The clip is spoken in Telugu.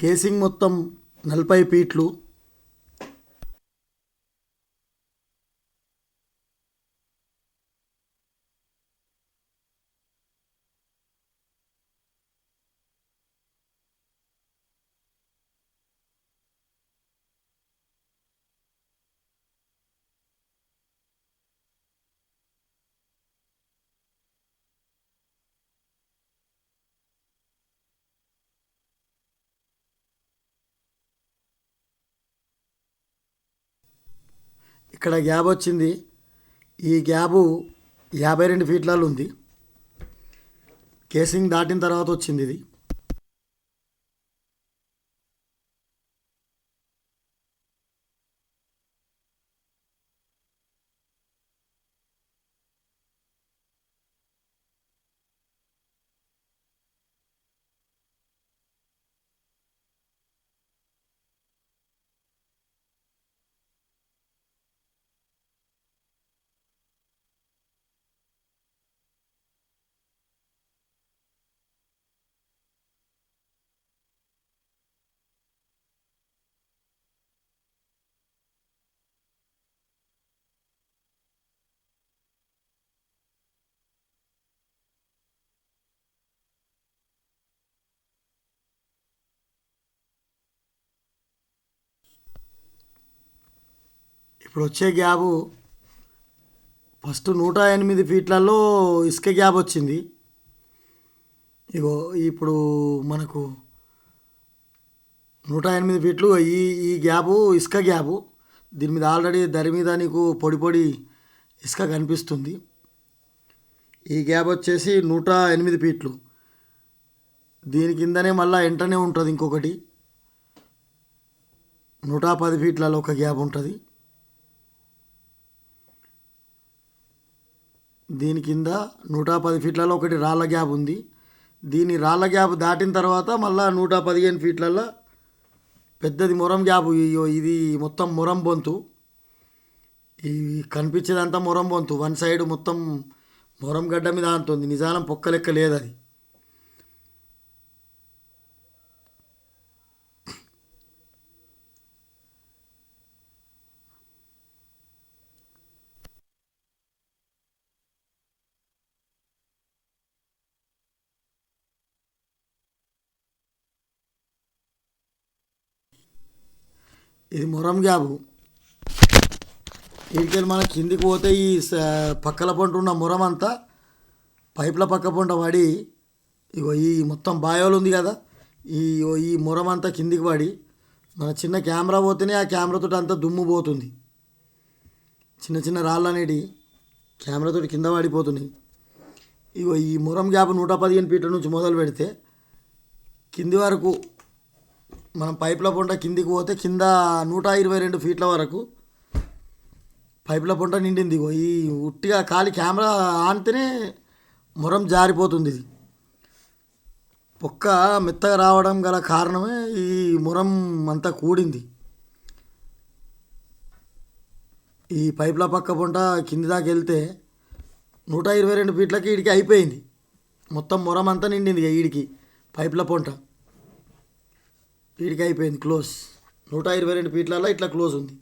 కేసింగ్ మొత్తం నలభై ఫీట్లు ఇక్కడ గ్యాబ్ వచ్చింది. ఈ గ్యాబు యాభై రెండు ఫీట్లలో ఉంది. కేసింగ్ దాటిన తర్వాత వచ్చింది ఇది. ఇప్పుడు వచ్చే గ్యాబు ఫస్ట్ నూట ఎనిమిది ఫీట్లలో ఇసుక గ్యాబ్ వచ్చింది. ఇగో ఇప్పుడు మనకు నూట ఎనిమిది ఫీట్లు ఈ ఈ గ్యాబు ఇసుక గ్యాబు. దీని మీద ఆల్రెడీ దరి మీద నీకు పొడి పొడి ఇసుక కనిపిస్తుంది. ఈ గ్యాబ్ వచ్చేసి నూట ఎనిమిది ఫీట్లు. దీని కిందనే మళ్ళీ వెంటనే ఉంటుంది ఇంకొకటి. నూట పది ఫీట్లలో ఒక గ్యాప్ ఉంటుంది. దీని కింద నూట పది ఫీట్లలో ఒకటి రాళ్ళ గ్యాప్ ఉంది. దీని రాళ్ళ గ్యాప్ దాటిన తర్వాత మళ్ళీ నూట పదిహేను ఫీట్లలో పెద్దది మొరం గ్యాప్ ఇయ్యో ఇది మొత్తం మొరం బొంతు. ఈ కనిపించేదంతా మొరం బొంతు. వన్ సైడ్ మొత్తం మొరం గడ్డ మీద అంతుంది. నిజానం పొక్క లెక్క లేదు అది ఇది మొరం గ్యాబు. వీడికెళ్ళి మన కిందికి పోతే ఈ స- పక్కల పంట ఉన్న మొరం అంతా పైపుల పక్క పంట పడి ఇగో ఈ మొత్తం బాయోలు ఉంది కదా ఈ ఈ మొరం అంతా కిందికి పడి మన చిన్న కెమెరా పోతేనే ఆ కెమెరాతో అంతా దుమ్ము పోతుంది. చిన్న చిన్న రాళ్ళు అనేటివి కెమెరాతో కింద పడిపోతున్నాయి. ఇగో ఈ మొరం గ్యాప్ నూట పదిహేను ఫీట్ల నుంచి మొదలు పెడితే కింది వరకు మనం పైపుల పొంట కిందికి పోతే కింద నూట ఇరవై రెండు ఫీట్ల వరకు పైపుల పొంట నిండింది. ఈ ఉట్టిగా ఖాళీ కెమెరా ఆనితేనే మొరం జారిపోతుంది ఇది. పొక్క మెత్తగా రావడం గల కారణమే ఈ మొరం అంతా కూడింది. ఈ పైపుల పక్క పొంట కింది దాకా వెళ్తే నూట ఇరవై రెండు ఫీట్లకి ఈడికి అయిపోయింది. మొత్తం మొరం అంతా నిండింది ఇక ఈడికి పైపుల పొంట. వీడికి అయిపోయింది క్లోజ్. నూట ఇరవై రెండు ఫీట్లలో ఇట్లా క్లోజ్ ఉంది.